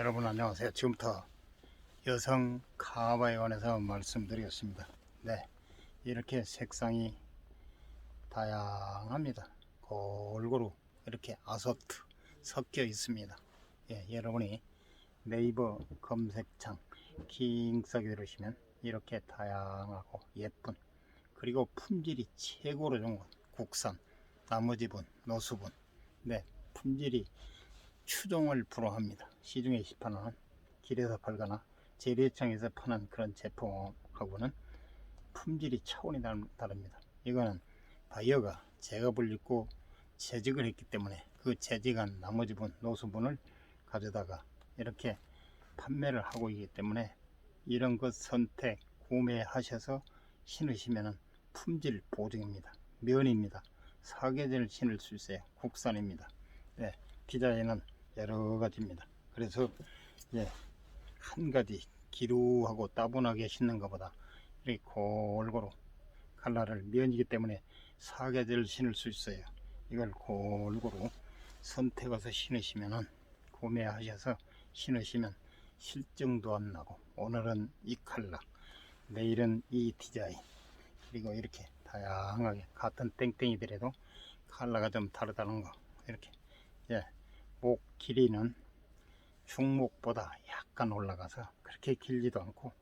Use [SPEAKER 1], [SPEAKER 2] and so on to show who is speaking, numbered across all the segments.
[SPEAKER 1] 여러분 안녕하세요. 지금부터 여성 카바에 관해서 말씀드리겠습니다. 네, 이렇게 색상이 다양합니다. 골고루 이렇게 아소트 섞여 있습니다. 예, 여러분이 네이버 검색창 킹싸게 들으시면 이렇게 다양하고 예쁜 그리고 품질이 최고로 좋은 것 국산 나머지분 노수분 네 품질이 추종을 불허합니다. 시중에 시판하는 길에서 팔거나 재래청에서 파는 그런 제품하고는 품질이 차원이 다릅- 다릅니다. 이거는 바이어가 제값을 입고 재직을 했기 때문에 그 재직한 나머지 분, 노수분을 가져다가 이렇게 판매를 하고 있기 때문에 이런 것 선택, 구매하셔서 신으시면 품질 보증입니다. 면입니다. 사계절 신을 수 있어요. 국산입니다. 네, 디자인은 여러 가지입니다. 그래서 예, 한 가지 기루하고 따분하게 신는 것보다 이렇게 골고루 칼라를 면이기 때문에 사계절 신을 수 있어요. 이걸 골고루 선택해서 신으시면은 구매하셔서 신으시면 실증도 안 나고 오늘은 이 칼라, 내일은 이 디자인 그리고 이렇게 다양하게 같은 땡땡이더라도 칼라가 좀 다르다는 거 이렇게 예, 목 길이는 중목보다 약간 올라가서 그렇게 길지도 않고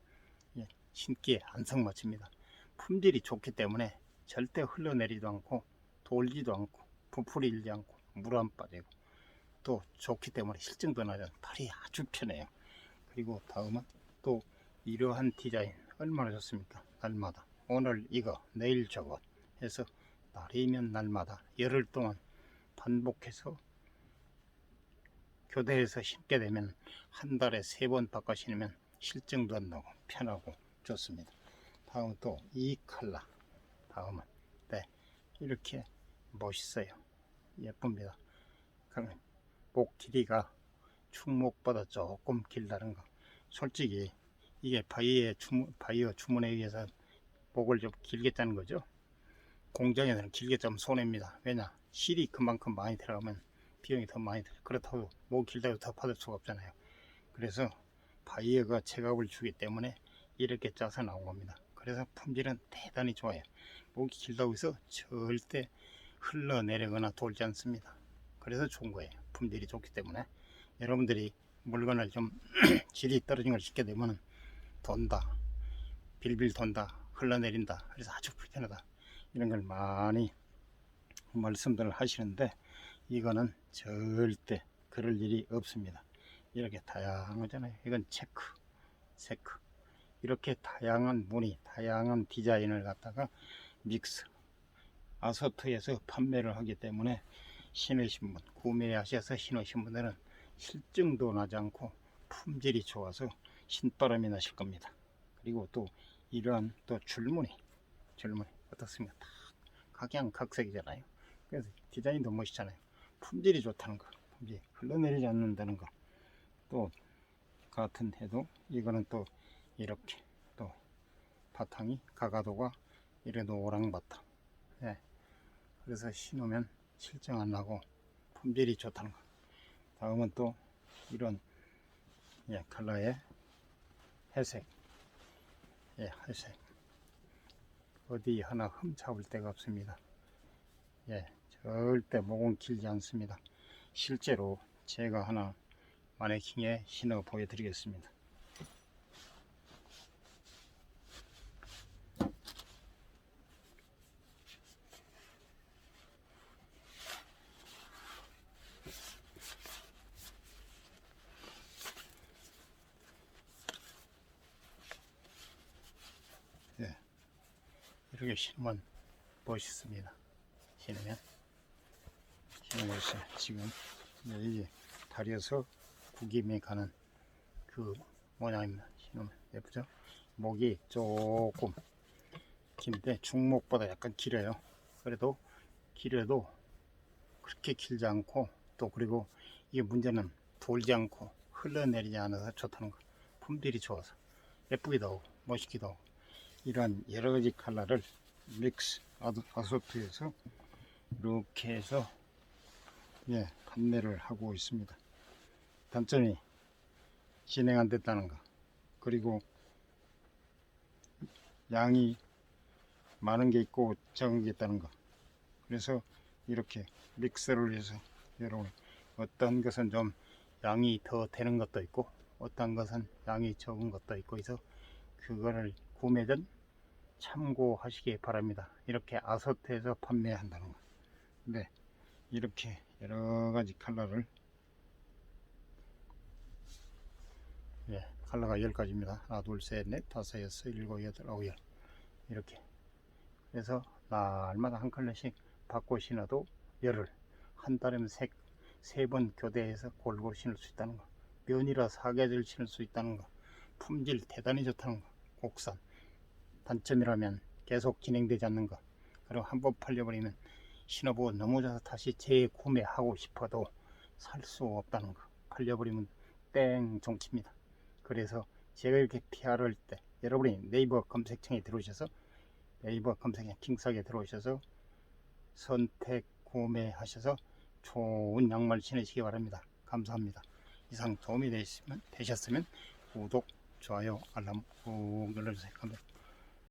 [SPEAKER 1] 예, 신기에 안성맞춥니다. 품질이 좋기 때문에 절대 흘러내리도 않고 돌지도 않고 부풀이 일지 않고 물 안 빠지고 또 좋기 때문에 실증도 나죠. 팔이 아주 편해요. 그리고 다음은 또 이러한 디자인 얼마나 좋습니까? 날마다 오늘 이거 내일 저것 해서 날이면 날마다 열흘 동안 반복해서 교대해서 신게 되면 한 달에 세 번 바꿔 신으면 실증도 안 나고 편하고 좋습니다. 다음 또이 칼라 다음은 네 이렇게 멋있어요. 예쁩니다. 그러면 목 길이가 충목보다 조금 길다는 거. 솔직히 이게 바이의 주문, 바이어 주문에 의해서 목을 좀 길게 짜는 거죠. 공장에서는 길게 짜면 손해입니다. 왜냐? 실이 그만큼 많이 들어가면 비용이 더 많이 들어요. 그렇다고 목 길다고 더 받을 수가 없잖아요. 그래서 바이어가 체값을 주기 때문에 이렇게 짜서 나온 겁니다. 그래서 품질은 대단히 좋아요. 목이 길다고 해서 절대 흘러내리거나 돌지 않습니다. 그래서 좋은 거예요. 품질이 좋기 때문에 여러분들이 물건을 좀 질이 떨어진 걸 신게 되면 돈다, 빌빌 돈다, 흘러내린다. 그래서 아주 불편하다. 이런 걸 많이 말씀들을 하시는데 이거는 절대 그럴 일이 없습니다. 이렇게 다양하잖아요. 이건 체크, 체크. 이렇게 다양한 무늬, 다양한 디자인을 갖다가 믹스, 아소트에서 판매를 하기 때문에 신으신 분, 구매하셔서 신으신 분들은 실증도 나지 않고 품질이 좋아서 신바람이 나실 겁니다. 그리고 또 이러한 또 줄무늬, 줄무늬 어떻습니까? 다 각양각색이잖아요. 그래서 디자인도 멋있잖아요. 품질이 좋다는 거, 품질 흘러내리지 않는다는 거. 또 같은 해도 이거는 또 이렇게 또 바탕이 가가도가 이래 노랑 바탕. 예. 그래서 신으면 실증 안 나고 품질이 좋다는 거. 다음은 또 이런 예, 컬러의 회색. 예, 회색. 어디 하나 흠잡을 데가 없습니다. 예, 절대 목은 길지 않습니다. 실제로 제가 하나 마네킹에 신어 보여드리겠습니다. 예, 이렇게 신으면 멋있습니다. 신으면 신으면 있어요. 지금 이게 다리에서 구김에 가는 그 모양입니다. 신으면 예쁘죠? 목이 조금 긴데 중목보다 약간 길어요. 그래도 길어도 그렇게 길지 않고 또 그리고 이게 문제는 돌지 않고 흘러내리지 않아서 좋다는 거. 품질이 좋아서 예쁘기도 하고 멋있기도 하고 이러한 여러 가지 컬러를 믹스 아소트에서 이렇게 해서 예, 판매를 하고 있습니다. 단점이 진행 안 됐다는 거. 그리고 양이 많은 게 있고 적은 게 있다는 거. 그래서 이렇게 믹서를 해서 여러분 어떤 것은 좀 양이 더 되는 것도 있고 어떤 것은 양이 적은 것도 있고 해서 그거를 구매 전 참고하시기 바랍니다. 이렇게 아서트해서 판매한다는 거. 네, 이렇게 여러 가지 컬러를. 예, 컬러가 10가지입니다. 하나, 둘, 셋, 넷, 다섯, 여섯, 일곱, 여덟, 아홉, 열. 이렇게. 그래서 날마다 한 컬러씩 바꿔 신어도 열을 한 달이면 세, 세번 교대해서 골고루 신을 수 있다는 거. 면이라 사계절 신을 수 있다는 거. 품질 대단히 좋다는 거. 국산 단점이라면 계속 진행되지 않는 거. 그리고 한 번 팔려버리면 신어보고 넘어져서 다시 재구매하고 싶어도 살 수 없다는 거 팔려버리면 땡 종칩니다. 그래서 제가 이렇게 PR을 할때 여러분이 네이버 검색창에 들어오셔서 네이버 검색창 킹스하게 들어오셔서 선택 구매하셔서 좋은 양말 신으시기 바랍니다. 감사합니다. 이상 도움이 되셨으면 구독 좋아요 알람 꾹 눌러주세요. 감사합니다